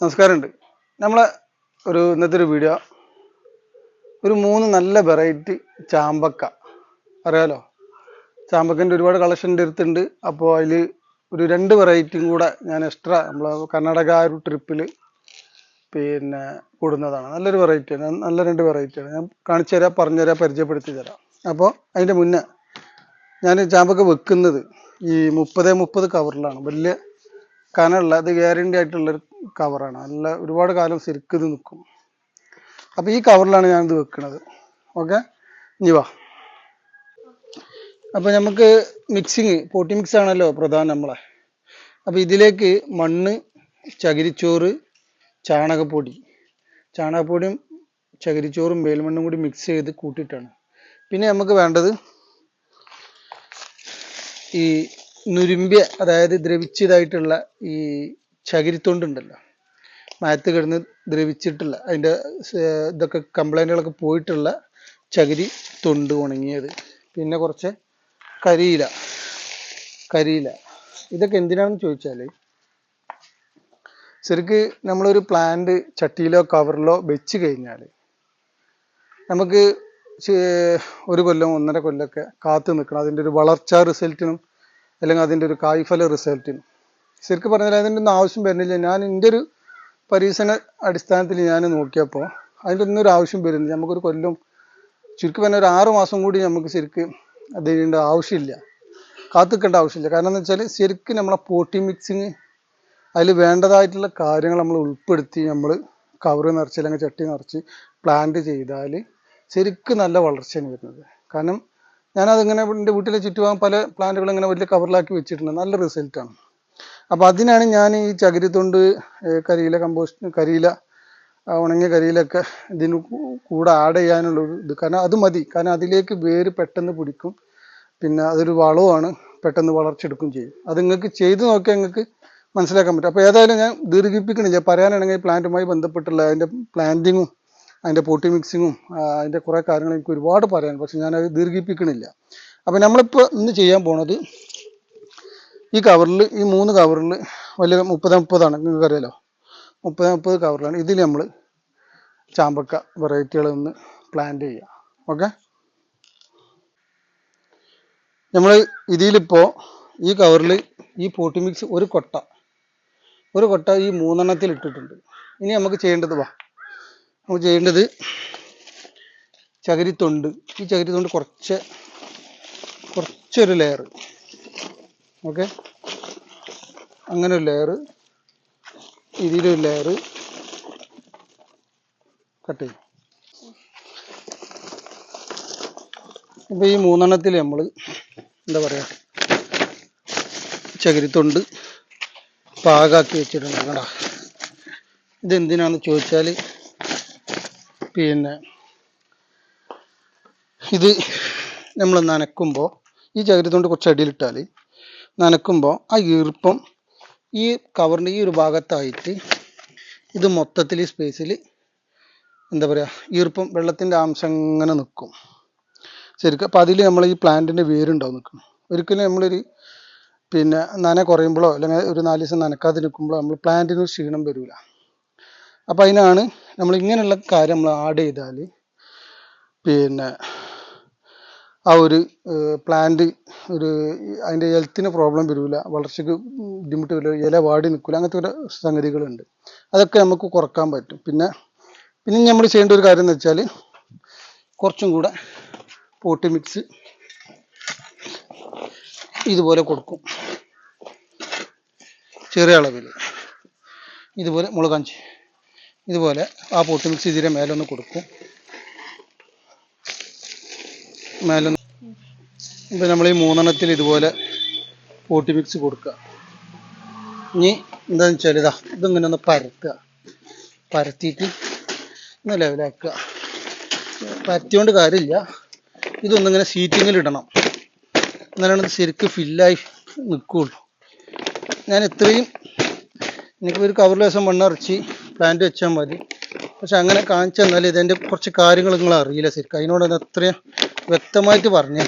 നമസ്കാരമുണ്ട്. നമ്മളെ ഒരു ഇന്നത്തെ ഒരു വീഡിയോ ഒരു മൂന്ന് നല്ല വെറൈറ്റി ചാമ്പക്ക. അറിയാലോ? ചാമ്പക്കന്റെ ഒരുപാട് കളക്ഷൻ എന്റെ അടുത്തുണ്ട്. അപ്പോൾ അതിൽ ഒരു രണ്ട് വെറൈറ്റിയും കൂടെ ഞാൻ എക്സ്ട്രാ നമ്മൾ കർണാടക ആ ഒരു ട്രിപ്പിൽ പിന്നെ കൂടുന്നതാണ്. നല്ലൊരു വെറൈറ്റിയാണ് നല്ല രണ്ട് വെറൈറ്റിയാണ് ഞാൻ കാണിച്ചു തരാം പറഞ്ഞു തരാം പരിചയപ്പെടുത്തി തരാം. അപ്പോൾ അതിന്റെ മുന്നേ ഞാൻ ചാമ്പക്ക വെക്കുന്നത് ഈ മുപ്പത് മുപ്പത് കവറിലാണ് വലിയ കനമുള്ള അത് ഗ്യാരണ്ടി ആയിട്ടുള്ള ആയിട്ടുള്ളൊരു കവറാണ് നല്ല ഒരുപാട് കാലം ശരിക്കും ഇത് നിൽക്കും അപ്പോൾ ഈ കവറിലാണ് ഞാൻ ഇത് വെക്കുന്നത് ഓക്കെ ഇനി വാ. അപ്പോൾ നമുക്ക് മിക്സിങ് പോട്ടി മിക്സ് ആണല്ലോ പ്രധാനം നമ്മളെ. അപ്പോൾ ഇതിലേക്ക് മണ്ണ് ചകിരിച്ചോറ് ചാണകപ്പൊടി. ചാണകപ്പൊടിയും ചകിരിച്ചോറും വേൽമണ്ണും കൂടി മിക്സ് ചെയ്ത് കൂട്ടിയിട്ടാണ്. പിന്നെ നമുക്ക് വേണ്ടത് ഈ നുരുമ്പിയ അതായത് ദ്രവിച്ചതായിട്ടുള്ള ഈ ചകിരിത്തൊണ്ടുണ്ടല്ലോ. മയത്ത് കിടന്ന് ദ്രവിച്ചിട്ടുള്ള അതിന്റെ ഇതൊക്കെ കംപ്ലൈന്റുകളൊക്കെ പോയിട്ടുള്ള ചകിരി തൊണ്ട് ഉണങ്ങിയത്. പിന്നെ കുറച്ച് കരിയില കരിയില. ഇതൊക്കെ എന്തിനാണെന്ന് ചോദിച്ചാൽ ശരിക്ക് നമ്മളൊരു പ്ലാന്റ് ചട്ടിയിലോ കവറിലോ വെച്ച് കഴിഞ്ഞാൽ നമുക്ക് ഒരു കൊല്ലം ഒന്നര കൊല്ലമൊക്കെ കാത്തു നിൽക്കണം അതിന്റെ ഒരു വളർച്ചാ റിസൾട്ടിനും അല്ലെങ്കിൽ അതിന്റെ ഒരു കായ്ഫല റിസൾട്ടിനും. ശരിക്കും പറഞ്ഞാൽ അതിന്റെ ഒന്നും ആവശ്യം വരുന്നില്ല. ഞാൻ എന്റെ ഒരു പരീക്ഷണ അടിസ്ഥാനത്തിൽ ഞാൻ നോക്കിയപ്പോൾ അതിന്റെ ഒന്നും ഒരു ആവശ്യം വരുന്നില്ല. നമുക്കൊരു കൊല്ലം ചുരുക്കി പറഞ്ഞാൽ ഒരു ആറ് മാസം കൂടി നമുക്ക് ശരിക്ക് അതിന്റെ ആവശ്യമില്ല. കാത്തുക്കേണ്ട ആവശ്യമില്ല. കാരണം എന്ന് വെച്ചാൽ ശരിക്കും നമ്മളെ പോട്ടി മിക്സിങ് അതിൽ വേണ്ടതായിട്ടുള്ള കാര്യങ്ങൾ നമ്മൾ ഉൾപ്പെടുത്തി നമ്മൾ കവറ് നിറച്ച് അല്ലെങ്കിൽ ചട്ടി നിറച്ച് പ്ലാന്റ് ചെയ്താൽ ശരിക്കും നല്ല വളർച്ചയാണ് വരുന്നത്. കാരണം ഞാനതിങ്ങനെ എന്റെ വീട്ടിലെ ചുറ്റുപാ പല പ്ലാന്റുകളും ഇങ്ങനെ വലിയ കവറിലാക്കി വെച്ചിട്ടുണ്ട്. നല്ല റിസൾട്ടാണ് അപ്പോൾ അതിനാണ് ഞാൻ ഈ ചകിരിത്തൊണ്ട് കരിയില കമ്പോസ്റ്റ് കരിയില ഉണങ്ങിയ കരിയിലൊക്കെ ഇതിന് കൂടെ ആഡ് ചെയ്യാനുള്ള ഇത്. കാരണം അത് മതി. കാരണം അതിലേക്ക് വേര് പെട്ടെന്ന് പിടിക്കും. പിന്നെ അതൊരു വളവുമാണ്. പെട്ടെന്ന് വളർച്ചെടുക്കും ചെയ്യും. അത് നിങ്ങൾക്ക് ചെയ്ത് നോക്കിയാൽ നിങ്ങൾക്ക് മനസ്സിലാക്കാൻ പറ്റും. അപ്പോൾ ഏതായാലും ഞാൻ ദീർഘിപ്പിക്കണില്ല. പറയാനാണെങ്കിൽ പ്ലാന്റുമായി ബന്ധപ്പെട്ടുള്ള അതിന്റെ പ്ലാന്റിങ്ങും അതിന്റെ പൊട്ടി മിക്സിങ്ങും അതിന്റെ കുറേ കാര്യങ്ങൾ എനിക്ക് ഒരുപാട് പറയാൻ പക്ഷെ ഞാനത് ദീർഘിപ്പിക്കണില്ല. അപ്പോൾ നമ്മളിപ്പോൾ ഇന്ന് ചെയ്യാൻ പോണത് ഈ കവറിൽ ഈ മൂന്ന് കവറിൽ വലിയ മുപ്പത് മുപ്പതാണ്. നിങ്ങൾക്ക് അറിയാലോ മുപ്പത് മുപ്പത് കവറിലാണ് ഇതിൽ നമ്മൾ ചാമ്പക്ക വെറൈറ്റികൾ ഒന്ന് പ്ലാന്റ് ചെയ്യുക ഓക്കെ? നമ്മൾ ഇതിലിപ്പോൾ ഈ കവറിൽ ഈ പോട്ടി മിക്സ് ഒരു കൊട്ട. ഒരു കൊട്ട ഈ മൂന്നെണ്ണത്തിൽ ഇട്ടിട്ടുണ്ട് ഇനി നമുക്ക് ചെയ്യേണ്ടത് വാ. നമുക്ക് ചെയ്യേണ്ടത് ചകിരിത്തൊണ്ട്. ഈ ചകിരിത്തൊണ്ട് കുറച്ച് കുറച്ചൊരു ലെയർ ഓക്കെ അങ്ങനെ ഒരു ലെയർ ഇതിലൊരു ലെയർ കട്ട് ചെയ്യും. അപ്പം ഈ മൂന്നെണ്ണത്തിൽ നമ്മൾ എന്താ പറയുക ചകിരിത്തൊണ്ട് പാകാക്കി വെച്ചിട്ടുണ്ട്. കേട്ടോ ഇതെന്തിനാണെന്ന് ചോദിച്ചാൽ പിന്നെ ഇത് നമ്മൾ നനക്കുമ്പോൾ ഈ ചകിരി തൊണ്ട് കുറച്ച് അടിയിലിട്ടാൽ നനക്കുമ്പോൾ ആ ഈർപ്പം ഈ കവറിന്റെ ഈ ഒരു ഭാഗത്തായിട്ട് ഇത് മൊത്തത്തിൽ ഈ സ്പേസിൽ എന്താ പറയുക ഈർപ്പം വെള്ളത്തിന്റെ അംശം അങ്ങനെ നിൽക്കും ശരിക്കും അപ്പം അതിൽ നമ്മൾ ഈ പ്ലാന്റിന്റെ വേരുണ്ടാവും നിൽക്കണം ഒരിക്കലും നമ്മളൊരു പിന്നെ നന കുറയുമ്പോഴോ അല്ലെങ്കിൽ ഒരു നാല് ദിവസം നനക്കാതെ നിൽക്കുമ്പോഴോ നമ്മൾ പ്ലാന്റിന് ക്ഷീണം വരില്ല അപ്പം അതിനാണ് നമ്മൾ ഇങ്ങനെയുള്ള കാര്യം നമ്മൾ ആഡ് ചെയ്താൽ പിന്നെ ആ ഒരു പ്ലാന്റ് ഒരു അതിന്റെ ഹെൽത്തിന് പ്രോബ്ലം വരില്ല വളർച്ചയ്ക്ക് ബുദ്ധിമുട്ട് വരില്ല ഇല വാടി നിൽക്കില്ല അങ്ങനത്തെ ഒരു സംഗതികളുണ്ട്. അതൊക്കെ നമുക്ക് കുറയ്ക്കാൻ പറ്റും. പിന്നെ പിന്നെ നമ്മൾ ചെയ്യേണ്ട ഒരു കാര്യം എന്ന് വെച്ചാൽ കുറച്ചും കൂടെ പോട്ടി മിക്സ് ഇതുപോലെ കൊടുക്കും. ചെറിയ അളവിൽ ഇതുപോലെ മുളകാഞ്ചി ഇതുപോലെ ആ പോട്ടി മിക്സ് ഇതിന്റെ മേലൊന്ന് കൊടുക്കും. മേലൊന്ന് ഇപ്പം നമ്മൾ ഈ മൂന്നെണ്ണത്തിൽ ഇതുപോലെ പോട്ടി മിക്സ് കൊടുക്കുക. ഇനി എന്താണെന്ന് വെച്ചാൽ ഇതാ ഇതിങ്ങനെ ഒന്ന് പരത്തുക. പരത്തിയിട്ട് ഒന്ന് ലെവലാക്കുക. പരത്തിയോണ്ട് കാര്യമില്ല. ഇതൊന്നിങ്ങനെ സീറ്റിങ്ങിൽ ഇടണം. എന്നാലാണ് ഇത് ശരിക്കും ഫില്ലായി നിൽക്കുകയുള്ളൂ ഞാൻ ഇത്രയും എനിക്ക് ഒരു കവറിൽ ദിവസം മണ്ണിറച്ചി പ്ലാന്റ് വെച്ചാൽ മതി. പക്ഷെ അങ്ങനെ കാണിച്ചു തന്നാൽ ഇതിന്റെ കുറച്ച് കാര്യങ്ങൾ നിങ്ങൾ അറിയില്ല ശരിക്കും. അതിനോട് അത് അത്രയും വ്യക്തമായിട്ട് പറഞ്ഞു.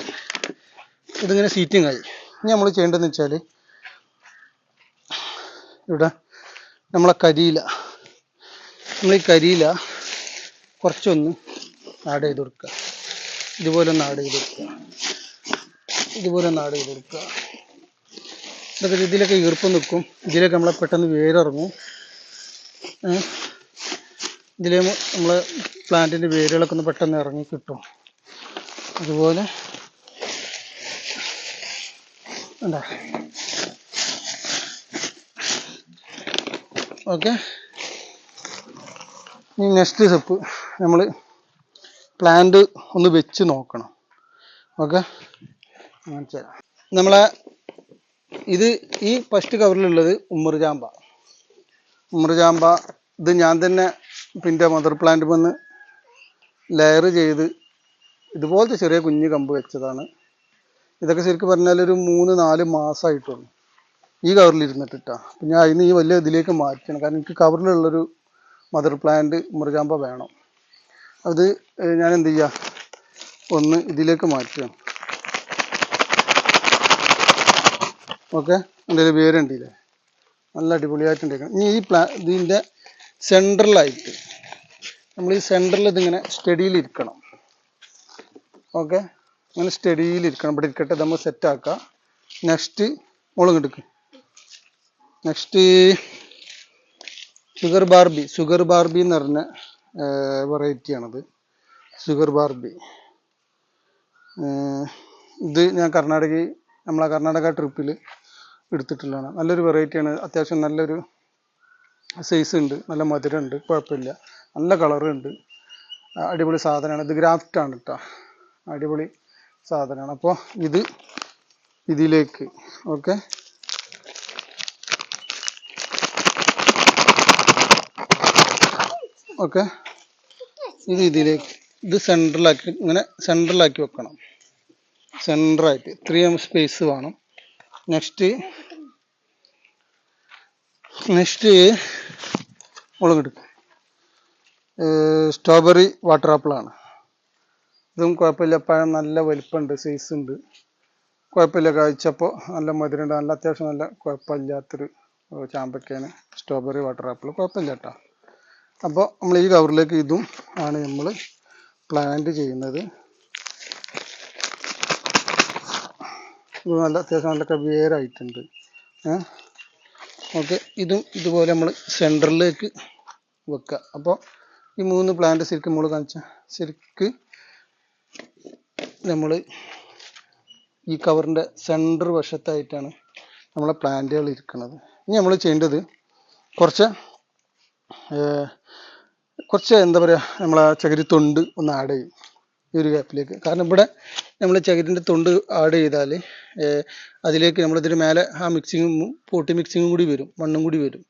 ഇതിങ്ങനെ സീറ്റിംഗ് ആയി. ഇനി നമ്മൾ ചെയ്യേണ്ടതെന്ന് വെച്ചാൽ ഇവിടെ നമ്മളെ കരിയില. നമ്മൾ ഈ കരിയില കുറച്ചൊന്ന് ആഡ് ചെയ്ത് കൊടുക്കുക. ഇതുപോലെ ഒന്ന് ആഡ് ചെയ്ത് കൊടുക്കുക. ഇതുപോലെ ഒന്ന് ആഡ് ചെയ്ത് കൊടുക്കുക. ഇതൊക്കെ ഇതിലൊക്കെ ഈർപ്പം നിൽക്കും. ഇതിലൊക്കെ നമ്മളെ പെട്ടെന്ന് വേരിറങ്ങും. ഏ? നമ്മൾ പ്ലാന്റിന്റെ വേരുകളൊക്കെ ഒന്ന് പെട്ടെന്ന് ഇറങ്ങി കിട്ടും. അതുപോലെ എന്താ ഓക്കെ. ഇനി നെക്സ്റ്റ് സ്റ്റെപ്പ് നമ്മൾ പ്ലാന്റ് ഒന്ന് വെച്ച് നോക്കണം. ഓക്കെ? നമ്മളെ ഇത് ഈ ഫസ്റ്റ് കവറിലുള്ളത് ഉമ്മർജാമ്പ ഉമ്മർജാമ്പ ഇത് ഞാൻ തന്നെ പിന്നെ മദർ പ്ലാന്റ് വന്ന് ലെയർ ചെയ്ത് ഇതുപോലത്തെ ചെറിയ കുഞ്ഞു കമ്പ് വെച്ചതാണ്. ഇതൊക്കെ ശരിക്കും പറഞ്ഞാൽ ഒരു മൂന്ന് നാല് മാസമായിട്ടുള്ളൂ ഈ കവറിൽ ഇരുന്നിട്ടിട്ടാ. അപ്പം ഞാൻ അതിന് ഈ വലിയ ഇതിലേക്ക് മാറ്റണം. കാരണം എനിക്ക് കവറിലുള്ളൊരു മദർ പ്ലാന്റ് മുറിചാമ്പ വേണം. അത് ഞാൻ എന്ത് ചെയ്യാ? ഒന്ന് ഇതിലേക്ക് മാറ്റുക. ഓക്കെ? എന്റെ പേരുണ്ടില്ലേ നല്ല അടിപൊളിയായിട്ട് ഉണ്ടാക്കണം ഇനി ഈ പ്ലാ ഇതിന്റെ സെൻട്രലായിട്ട് നമ്മൾ ഈ സെൻട്രലിൽ ഇതിങ്ങനെ സ്റ്റഡിയിലിരിക്കണം ഓക്കെ ഇങ്ങനെ സ്റ്റഡിയിലിരിക്കണം ഇവിടെ ഇരിക്കട്ടെ നമ്മൾ സെറ്റ് ആക്കുക നെക്സ്റ്റ് മുളക് എടുക്കും next sugar barbie sugar barbie എന്ന് പറഞ്ഞ വെറൈറ്റി ആണത്. ഷുഗർ ബാർബി ഇത് ഞാൻ കർണാടകയിൽ നമ്മളെ കർണാടക ട്രിപ്പിൽ എടുത്തിട്ടുള്ളതാണ്. നല്ലൊരു വെറൈറ്റിയാണ് അത്യാവശ്യം നല്ലൊരു സൈസ് ഉണ്ട്. നല്ല മധുരം ഉണ്ട്. കുഴപ്പമില്ല. നല്ല കളർ ഉണ്ട്. അടിപൊളി സാധനമാണ്. ഇത് ഗ്രാഫ്റ്റ് ആണ് കേട്ടോ അടിപൊളി സാധനമാണ്. അപ്പോൾ ഇത് ഇതിലേക്ക്. ഓക്കെ ഓക്കെ ഇത് ഇതിലേക്ക്. ഇത് സെൻട്രലാക്കി ഇങ്ങനെ സെൻട്രലാക്കി വെക്കണം. സെന്ററായിട്ട് ഇത്രയും സ്പേസ് വേണം. നെക്സ്റ്റ് നെക്സ്റ്റ് മുളകെടുക്കും സ്ട്രോബെറി വാട്ടർ ആപ്പിളാണ് ഇതും കുഴപ്പമില്ല. പഴം നല്ല വലിപ്പമുണ്ട് സൈസ് ഉണ്ട്. കുഴപ്പമില്ല കഴിച്ചപ്പോൾ നല്ല മധുരമുണ്ട് നല്ല അത്യാവശ്യം നല്ല കുഴപ്പമില്ലാത്തൊരു ഏർ ചാമ്പക്കയാണ് സ്ട്രോബെറി വാട്ടർ ആപ്പിൾ കുഴപ്പമില്ല കേട്ടോ. അപ്പോൾ നമ്മൾ ഈ കവറിലേക്ക് ഇതും ആണ് നമ്മൾ പ്ലാന്റ് ചെയ്യുന്നത്. ഇത് നല്ല അത്യാവശ്യം നല്ല കവിയേറായിട്ടുണ്ട്. ഏഹ് ഓക്കെ ഇതും ഇതുപോലെ നമ്മൾ സെന്ററിലേക്ക് വെക്കുക അപ്പോൾ ഈ മൂന്ന് പ്ലാന്റ് ശരിക്കും നമ്മൾ കാണിച്ച ശരിക്ക് നമ്മൾ ഈ കവറിന്റെ സെന്റർ വശത്തായിട്ടാണ് നമ്മളെ പ്ലാന്റുകൾ ഇരിക്കുന്നത് ഇനി നമ്മൾ ചെയ്യേണ്ടത് കുറച്ച് കുറച്ച് എന്താ പറയുക നമ്മളെ ചകിരിത്തൊണ്ട് ഒന്ന് ആഡ് ചെയ്യും. ഈ ഒരു ഗ്യാപ്പിലേക്ക് കാരണം ഇവിടെ നമ്മൾ ചകിരിന്റെ തൊണ്ട് ആഡ് ചെയ്താൽ അതിലേക്ക് നമ്മളിതിന് മേലെ ആ മിക്സിങ്ങും പോട്ടി മിക്സിങ്ങും കൂടി വരും മണ്ണും കൂടി വരും.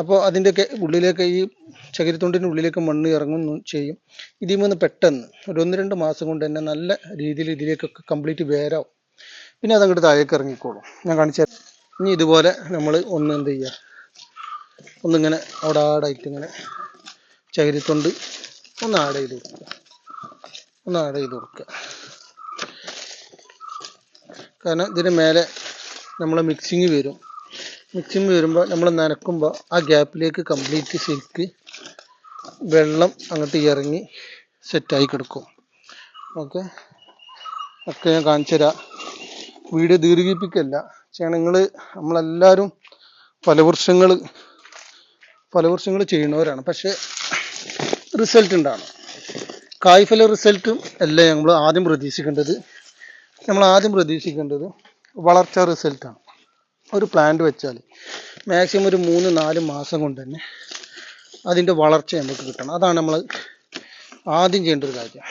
അപ്പോൾ അതിന്റെയൊക്കെ ഉള്ളിലേക്ക് ഈ ചകിരിത്തൊണ്ടിന്റെ ഉള്ളിലേക്ക് മണ്ണ് ഇറങ്ങുന്നു ചെയ്യും. ഇതിൽ നിന്ന് പെട്ടെന്ന് ഒരു ഒന്ന് രണ്ട് മാസം കൊണ്ട് തന്നെ നല്ല രീതിയിൽ ഇതിലേക്കൊക്കെ കംപ്ലീറ്റ് വേരാവും പിന്നെ അതങ്ങോട്ട് താഴേക്ക് ഇറങ്ങിക്കോളും. ഞാൻ കാണിച്ച ഇനി ഇതുപോലെ നമ്മൾ ഒന്ന് എന്ത് ചെയ്യുക ഒന്നിങ്ങനെ അവിടെ ആഡായിട്ട് ഇങ്ങനെ ചകിരിത്തൊണ്ട് ഒന്ന് ആഡ് ചെയ്ത് കൊടുക്കുക. ഒന്ന് ആഡ് ചെയ്ത് കൊടുക്കുക കാരണം ഇതിന് മേലെ നമ്മൾ മിക്സിങ് വരും. മിക്സിങ് വരുമ്പോൾ നമ്മൾ നനക്കുമ്പോൾ ആ ഗ്യാപ്പിലേക്ക് കംപ്ലീറ്റ് ശരിക്ക് വെള്ളം അങ്ങോട്ട് ഇറങ്ങി സെറ്റായി കിടക്കും. ഓക്കെ ഒക്കെ ഞാൻ കാണിച്ചു തരാം. വീഡിയോ ദീർഘിപ്പിക്കല്ല. ചണങ്ങൾ നമ്മളെല്ലാവരും ഫലവൃക്ഷങ്ങൾ ഫലവൃക്ഷങ്ങൾ ചെയ്യുന്നവരാണ്. പക്ഷേ റിസൾട്ട് ഉണ്ടാവണം കായ്ഫല റിസൾട്ടും അല്ല നമ്മൾ ആദ്യം പ്രതീക്ഷിക്കേണ്ടത്? നമ്മൾ ആദ്യം പ്രതീക്ഷിക്കേണ്ടത് വളർച്ച റിസൾട്ടാണ് ഒരു പ്ലാന്റ് വെച്ചാൽ മാക്സിമം ഒരു മൂന്ന് നാല് മാസം കൊണ്ട് തന്നെ അതിന്റെ വളർച്ച നമുക്ക് കിട്ടണം. അതാണ് നമ്മൾ ആദ്യം ചെയ്യേണ്ട ഒരു കാര്യം.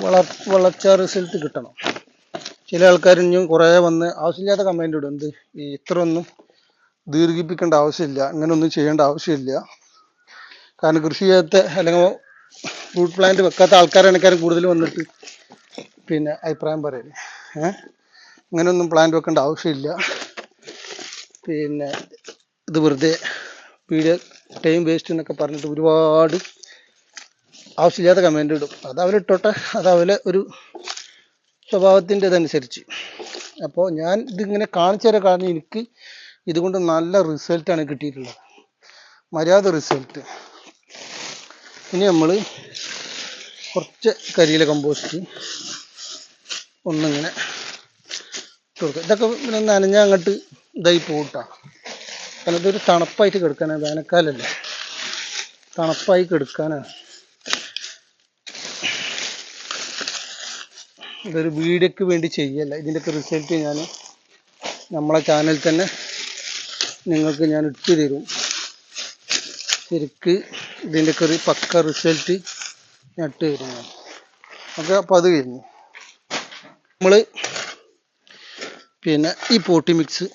വളർ വളർച്ച റിസൾട്ട് കിട്ടണം. ചില ആൾക്കാർ ഇനിയും കുറേ വന്ന് ആവശ്യമില്ലാത്ത കമന്റ് ഇടും. എന്ത്? ഈ ഇത്ര ഒന്നും ദീർഘിപ്പിക്കേണ്ട ആവശ്യമില്ല. അങ്ങനെയൊന്നും ചെയ്യേണ്ട ആവശ്യമില്ല. കാരണം കൃഷി ചെയ്യാത്ത അല്ലെങ്കിൽ ഫ്രൂട്ട് പ്ലാന്റ് വെക്കാത്ത ആൾക്കാരാണെക്കാരും കൂടുതൽ വന്നിട്ട് പിന്നെ അഭിപ്രായം പറയൽ. ഏഹ്? അങ്ങനെയൊന്നും പ്ലാന്റ് വെക്കേണ്ട ആവശ്യമില്ല. പിന്നെ ഇത് വെറുതെ പീഡിയ ടൈം വേസ്റ്റ് എന്നൊക്കെ പറഞ്ഞിട്ട് ഒരുപാട് ആവശ്യമില്ലാത്ത കമന്റ് ഇടും. അത് അവരിട്ടോട്ടെ. അത് അവരെ ഒരു സ്വഭാവത്തിന്റെ ഇതനുസരിച്ച് അപ്പോൾ ഞാൻ ഇതിങ്ങനെ കാണിച്ചു തരാൻ കാരണം എനിക്ക് ഇതുകൊണ്ട് നല്ല റിസൾട്ടാണ് കിട്ടിയിട്ടുള്ളത്. മര്യാദ റിസൾട്ട് ഇനി നമ്മൾ കുറച്ച് കരിയില കമ്പോസ്റ്റ് ഒന്നിങ്ങനെ കൊടുക്കുക. ഇതൊക്കെ പിന്നെ നനഞ്ഞാൽ അങ്ങോട്ട് ഇതായി പോട്ടാ കാരണം ഇതൊരു തണുപ്പായിട്ട് കിടക്കാനാണ് വേനൽക്കാലല്ലേ. തണുപ്പായി കിടക്കാനാണ് ഇതൊരു വീഡിയോക്ക് വേണ്ടി ചെയ്യല്ല. ഇതിന്റെയൊക്കെ റിസൾട്ട് ഞാൻ നമ്മളെ ചാനൽ തന്നെ നിങ്ങൾക്ക് ഞാൻ ഇട്ട് തരും. ശരിക്ക് ഇതിന്റെയൊക്കെ ഒരു പക്ക റിസൾട്ട് ഞാൻ ഇട്ട് തരും ഞാൻ. ഓക്കെ അപ്പോൾ അത് കഴിഞ്ഞു. നമ്മൾ പിന്നെ ഈ പോട്ടി മിക്സ്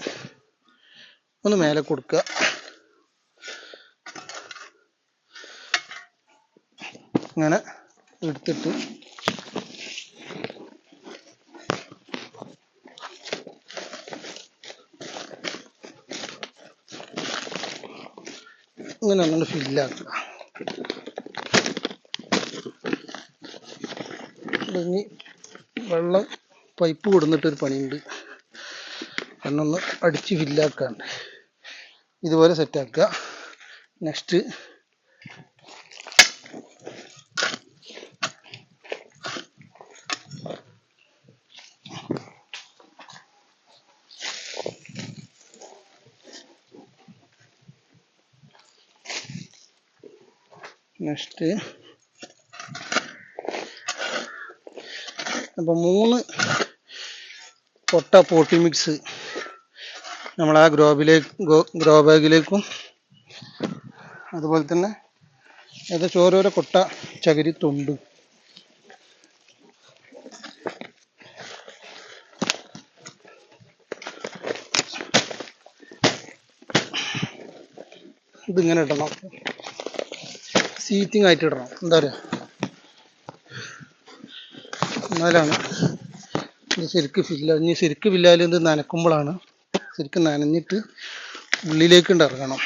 ഒന്ന് മേലെ കൊടുക്കുക അങ്ങനെ എടുത്തിട്ട് ഇങ്ങനെ ഒന്നുകൊണ്ട് ഫില്ലാക്കുക ഇനി വെള്ളം പൈപ്പ് കൊടുന്നിട്ടൊരു പണിയുണ്ട്. കണ്ണൊന്ന് അടിച്ച് ഫില്ലാക്കാണ്ട്. ഇതുപോലെ സെറ്റാക്കുക നെക്സ്റ്റ് നെക്സ്റ്റ് അപ്പോൾ മൂന്ന് പൊട്ട പോട്ടി മിക്സ് നമ്മൾ ആ ഗ്രോബിലേക്ക് ഗ്രോ ബാഗിലേക്കും അതുപോലെ തന്നെ ഏകദേശം ഓരോരോ കൊട്ട ചകിരി തൊണ്ട്. ഇതിങ്ങനെ ഇടണം. സീറ്റിംഗ് ആയിട്ട് ഇടണം. എന്താ പറയുക എന്നാലാണ്. ശരിക്ക് ഫില്ല ഇനി ശരിക്ക് ഫില്ലായാലും ഇത് നനക്കുമ്പോഴാണ് ശരിക്കും നനഞ്ഞിട്ട് ഉള്ളിലേക്ക് ഇറങ്ങണം.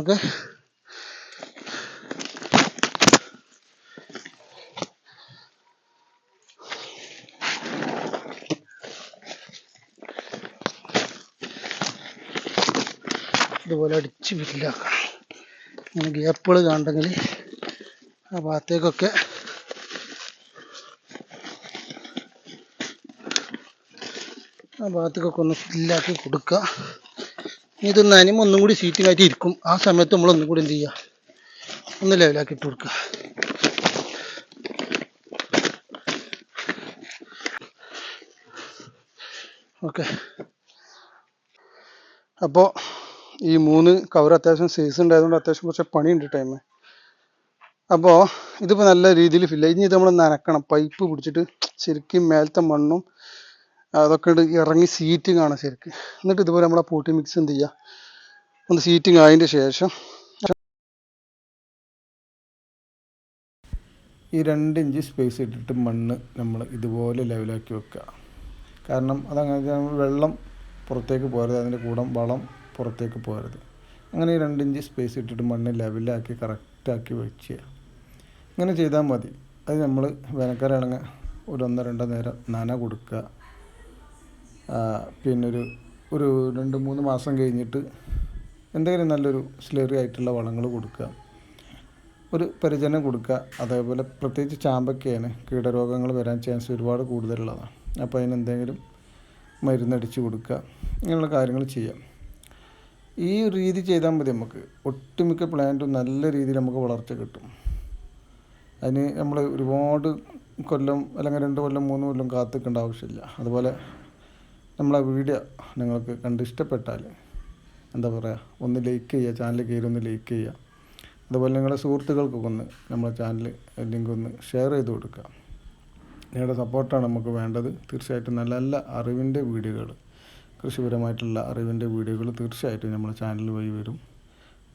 ഓക്കെ? ഇതുപോലെ അടിച്ച് ഫില്ലാക്കണം ഇങ്ങനെ ഗ്യാപ്പുകൾ കാണണ്ടെങ്കിൽ ആ ഭാഗത്തേക്കൊക്കെ ആ ഭാഗത്തേക്കൊക്കെ ഒന്ന് ഫില്ലാക്കി കൊടുക്കുക. ഇനി ഇത് നനയുമ്പോൾ ഒന്നും കൂടി സീറ്റിംഗ് ആയിട്ട് ഇരിക്കും. ആ സമയത്ത് നമ്മൾ ഒന്നും കൂടി എന്ത് ചെയ്യുക? ഒന്ന് ലെവലാക്കി ഇട്ട് കൊടുക്കുക. ഓക്കെ. അപ്പോൾ ഈ മൂന്ന് കവർ അത്യാവശ്യം സൈസ് ഉണ്ടായതുകൊണ്ട് അത്യാവശ്യം കുറച്ച് പണിയുണ്ട് ടൈം അപ്പോൾ ഇതിപ്പോൾ നല്ല രീതിയിൽ ഫില്ല് ഇനി ഇത് നമ്മൾ നനക്കണം. പൈപ്പ് പിടിച്ചിട്ട് ശരിക്കും മേലത്തെ മണ്ണും അതൊക്കെ ഇറങ്ങി സീറ്റ് ആണ് ശരിക്ക്. എന്നിട്ട് ഇതുപോലെ നമ്മളെ പൂട്ടി മിക്സ് എന്ത് ചെയ്യുക ഒന്ന് സീറ്റിംഗ് ആയതിന്റെ ശേഷം ഈ രണ്ട് ഇഞ്ച് സ്പേസ് ഇട്ടിട്ട് മണ്ണ് നമ്മൾ ഇതുപോലെ ലെവലാക്കി വെക്കുക കാരണം അതങ്ങനെ വെള്ളം പുറത്തേക്ക് പോരുത് അതിന്റെ കൂടെ വളം പുറത്തേക്ക് പോകരുത്. അങ്ങനെ രണ്ട് ഇഞ്ച് സ്പേസ് ഇട്ടിട്ട് മണ്ണ് ലെവലാക്കി കറക്റ്റാക്കി വെച്ച്. ഇങ്ങനെ ചെയ്താൽ മതി. അത് നമ്മൾ വേനൽക്കാലാണെങ്കിൽ ഒരു ഒന്നോ രണ്ടോ നേരം നന കൊടുക്കുക പിന്നൊരു പിന്നെ ഒരു ഒരു രണ്ട് മൂന്ന് മാസം കഴിഞ്ഞിട്ട് എന്തെങ്കിലും നല്ലൊരു സ്ലറി ആയിട്ടുള്ള വളങ്ങൾ കൊടുക്കുക ഒരു പരിചരണം കൊടുക്കുക അതേപോലെ പ്രത്യേകിച്ച് ചാമ്പക്കയാണ് കീടരോഗങ്ങൾ വരാൻ ചാൻസ് ഒരുപാട് കൂടുതലുള്ളതാണ്. അപ്പോൾ അതിനെന്തെങ്കിലും മരുന്നടിച്ച് കൊടുക്കുക ഇങ്ങനെയുള്ള കാര്യങ്ങൾ ചെയ്യാം. ഈ രീതി ചെയ്താൽ മതി നമുക്ക്. ഒട്ടുമിക്ക പ്ലാന്റും നല്ല രീതിയിൽ നമുക്ക് വളർച്ച കിട്ടും. അതിന് നമ്മൾ ഒരുപാട് കൊല്ലം അല്ലെങ്കിൽ രണ്ട് കൊല്ലം മൂന്ന് കൊല്ലം കാത്തിക്കേണ്ട ആവശ്യമില്ല. അതുപോലെ നമ്മളെ വീഡിയോ നിങ്ങൾക്ക് കണ്ട് ഇഷ്ടപ്പെട്ടാൽ എന്താ പറയുക ഒന്ന് ലൈക്ക് ചെയ്യുക ചാനൽ കയറി ഒന്ന് ലൈക്ക് ചെയ്യുക. അതുപോലെ നിങ്ങളുടെ സുഹൃത്തുക്കൾക്കൊക്കെ ഒന്ന് നമ്മളെ ചാനൽ ലിങ്ക് ഒന്ന് ഷെയർ ചെയ്ത് കൊടുക്കുക. നിങ്ങളുടെ സപ്പോർട്ടാണ് നമുക്ക് വേണ്ടത്. തീർച്ചയായിട്ടും നല്ല നല്ല അറിവിന്റെ വീഡിയോകൾ കൃഷിപരമായിട്ടുള്ള അറിവിന്റെ വീഡിയോകൾ തീർച്ചയായിട്ടും നമ്മുടെ ചാനൽ വഴി വരും.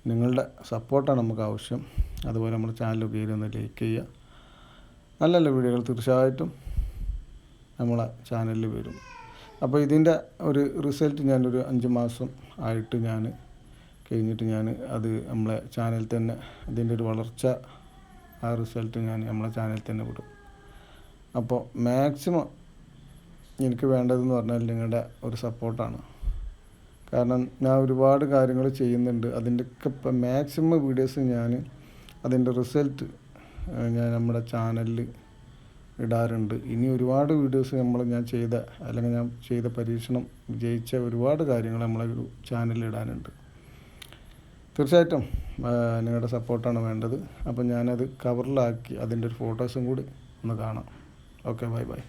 നിങ്ങളുടെ സപ്പോർട്ടാണ് നമുക്ക് ആവശ്യം. അതുപോലെ നമ്മുടെ ചാനൽ കയറി ഒന്ന് ലൈക്ക് ചെയ്യുക. നല്ല നല്ല വീഡിയോകൾ തീർച്ചയായിട്ടും നമ്മളെ ചാനലിൽ വരും. അപ്പോൾ ഇതിന്റെ ഒരു റിസൾട്ട് ഞാനൊരു അഞ്ച് മാസം ആയിട്ട് ഞാൻ കഴിഞ്ഞിട്ട് ഞാൻ അത് നമ്മളെ ചാനൽ തന്നെ ഇതിന്റെ ഒരു വളർച്ച ആ റിസൾട്ട് ഞാൻ നമ്മളെ ചാനൽ തന്നെ വിടും. അപ്പോൾ മാക്സിമം എനിക്ക് വേണ്ടതെന്ന് പറഞ്ഞാൽ നിങ്ങളുടെ ഒരു സപ്പോർട്ടാണ്. കാരണം ഞാൻ ഒരുപാട് കാര്യങ്ങൾ ചെയ്യുന്നുണ്ട്. അതിന്റെയൊക്കെ ഇപ്പം മാക്സിമം വീഡിയോസ് ഞാൻ അതിന്റെ റിസൾട്ട് ഞാൻ നമ്മുടെ ചാനലിൽ ഇടാറുണ്ട്. ഇനി ഒരുപാട് വീഡിയോസ് നമ്മൾ ഞാൻ ചെയ്ത അല്ലെങ്കിൽ ഞാൻ ചെയ്ത പരീക്ഷണം വിജയിച്ച ഒരുപാട് കാര്യങ്ങൾ നമ്മളെ ഒരു ചാനലിൽ ഇടാനുണ്ട്. തീർച്ചയായിട്ടും നിങ്ങളുടെ സപ്പോർട്ടാണ് വേണ്ടത്. അപ്പം ഞാനത് കവറിലാക്കി അതിന്റെ ഒരു ഫോട്ടോസും കൂടി ഒന്ന് കാണാം. Okay bye bye.